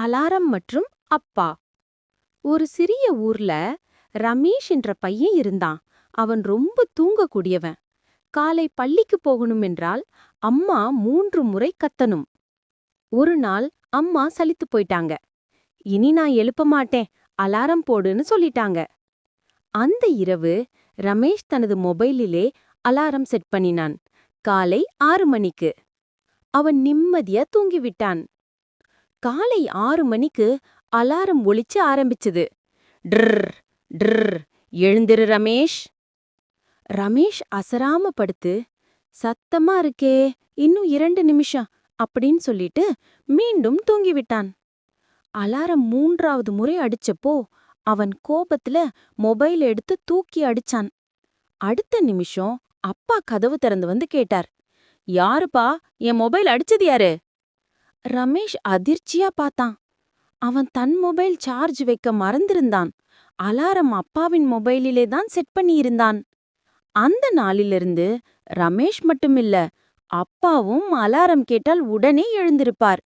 Alarm மற்றும் அப்பா. ஒரு சிறிய ஊர்ல ரமேஷ் என்ற பையன் இருந்தான். அவன் ரொம்ப தூங்கக்கூடியவன். காலை பள்ளிக்கு போகணும் என்றால் அம்மா மூன்று முறை கத்தணும். ஒரு நாள் அம்மா சலித்து போயிட்டாங்க. இனி நான் எழுப்ப மாட்டேன் அலாரம் போடுன்னு சொல்லிட்டாங்க. அந்த இரவு ரமேஷ் தனது மொபைலிலே அலாரம் செட் பண்ணினான். காலை ஆறு மணிக்கு. அவன் நிம்மதியா தூங்கிவிட்டான். காலை ஆறு மணிக்கு அலாரம் ஒழிச்சு ஆரம்பிச்சது. ட்ர் ட்ர் எழுந்திரு ரமேஷ். ரமேஷ் அசராம படுத்து சத்தமா இருக்கே இன்னும் இரண்டு நிமிஷம் அப்படின்னு சொல்லிட்டு மீண்டும் தூங்கிவிட்டான். அலாரம் மூன்றாவது முறை அடிச்சப்போ அவன் கோபத்துல மொபைல் எடுத்து தூக்கி அடிச்சான். அடுத்த நிமிஷம் அப்பா கதவு திறந்து வந்து கேட்டார் யாருப்பா என் மொபைல் அடிச்சது யாரு? ரமேஷ் அதிர்ச்சியா பார்த்தான். அவன் தன் மொபைல் சார்ஜ் வைக்க மறந்திருந்தான். அலாரம் அப்பாவின் மொபைலிலே தான் செட் பண்ணியிருந்தான். அந்த நாளிலிருந்து ரமேஷ் மட்டுமில்ல அப்பாவும் அலாரம் கேட்டால் உடனே எழுந்திருப்பார்.